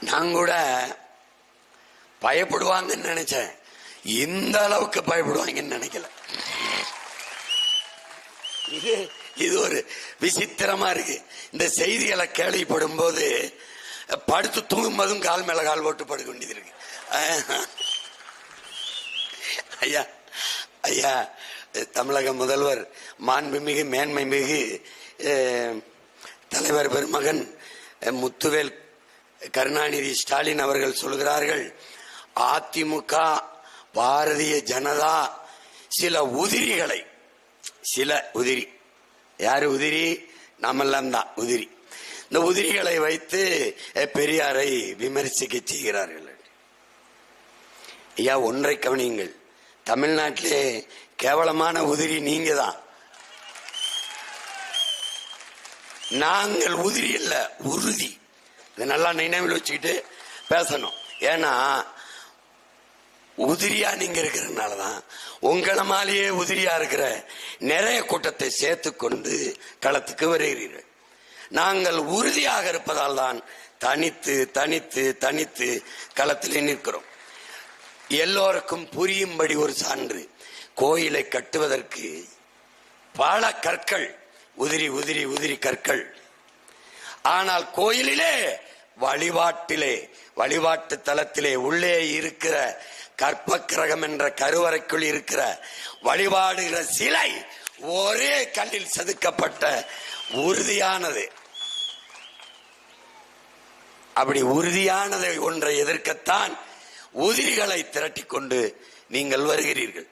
நான் கூட பயப்படுவாங்கன்னு நினைச்சேன். இந்த அளவுக்கு பயப்படுவாங்கன்னு நினைக்கல. இது இது ஒரு விசித்திரமா இருக்கு. இந்த செய்திகளை கேள்விப்படும் போது படுத்து தூங்கும்போதும் கால் மேல கால் போட்டு படுக்க வேண்டியது இருக்கு. ஐயா ஐயா தமிழக முதல்வர் மாண்புமிகு மேன்மை மிகு தலைவர் பெருமகன் முத்துவேல் கருணாநிதி ஸ்டாலின் அவர்கள் சொல்கிறார்கள் அதிமுக பாரதிய ஜனதா சில உதிரிகளை சில உதிரி. யாரு உதிரி? நம்மெல்லாம் தான் உதிரி. இந்த உதிரிகளை வைத்து பெரியாரை விமர்சிக்க செய்கிறார்கள். ஐயா ஒன்றை கவனியுங்கள். தமிழ்நாட்டிலே கேவலமான உதிரி நீங்க தான். நாங்கள் உதிரி இல்ல உறுதி. இதை நல்லா நினைவில் வச்சுக்கிட்டு பேசணும். ஏன்னா உதிரியா நீங்க இருக்கிறதுனால தான் உங்களை மாலேயே உதிரியா இருக்கிற நிறைய கூட்டத்தை சேர்த்து கொண்டு களத்துக்கு வருகிறீர்கள். நாங்கள் உறுதியாக இருப்பதால் தான் தனித்து தனித்து தனித்து களத்திலே நிற்கிறோம். எல்லோருக்கும் புரியும்படி ஒரு சான்று கோயிலை கட்டுவதற்கு பல கற்கள் உதிரி உதிரி உதிரி கற்கள் ஆனால் கோயிலிலே வழிபாட்டிலே வழிபாட்டு தலத்திலே உள்ளே இருக்கிற கற்ப கிரகம் என்ற கருவறைக்குள் இருக்கிற வழிபாடுகிற சிலை ஒரே கல்லில் செதுக்கப்பட்ட உறுதியானது. அப்படி உறுதியானதை ஒன்றை எதிர்க்கத்தான் உதிரிகளை திரட்டிக்கொண்டு நீங்கள் வருகிறீர்கள்.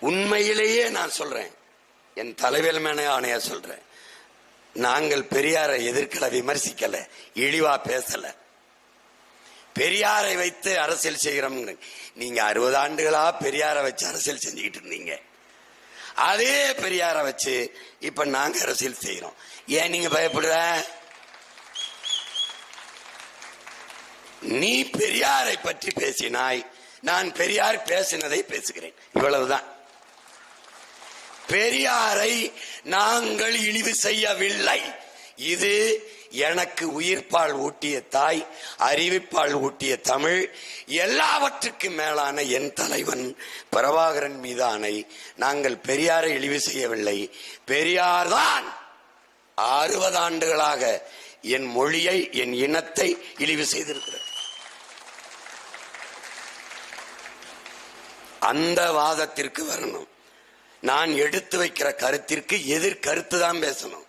உண்மையிலேயே நான் சொல்றேன். என் தலைவர் மேன ஆணையா சொல்றேன். நாங்கள் பெரியாரை எதிர்க்கல விமர்சிக்கல இழிவா பேசல. பெரியாரை வைத்து அரசியல் செய்கிறோம் நீங்க அறுபது ஆண்டுகளா பெரியாரை வச்சு அரசியல் செஞ்சுக்கிட்டு இருந்தீங்க. அதே பெரியாரை வச்சு இப்ப நாங்க அரசியல் செய்யறோம் ஏன் நீங்க பயப்படுற? நீ பெரியாரை பற்றி பேசினாய் நான் பெரியார் பேசினதை பேசுகிறேன். இவ்வளவுதான். பெரியாரை நாங்கள் இழிவு செய்யவில்லை. இது எனக்கு உயிர்ப்பால் ஊட்டிய தாய் அறிவிப்பால் ஊட்டிய தமிழ் எல்லாவற்றுக்கும் மேலான என் தலைவன் பிரபாகரன் மீதானை நாங்கள் பெரியாரை இழிவு செய்யவில்லை. பெரியார்தான் அறுபது ஆண்டுகளாக என் மொழியை என் இனத்தை இழிவு செய்திருக்கிறது. அந்த வாதத்திற்கு வரணும். நான் எடுத்து வைக்கிற கருத்திற்கு எதிர் கருத்து தான் பேசணும்.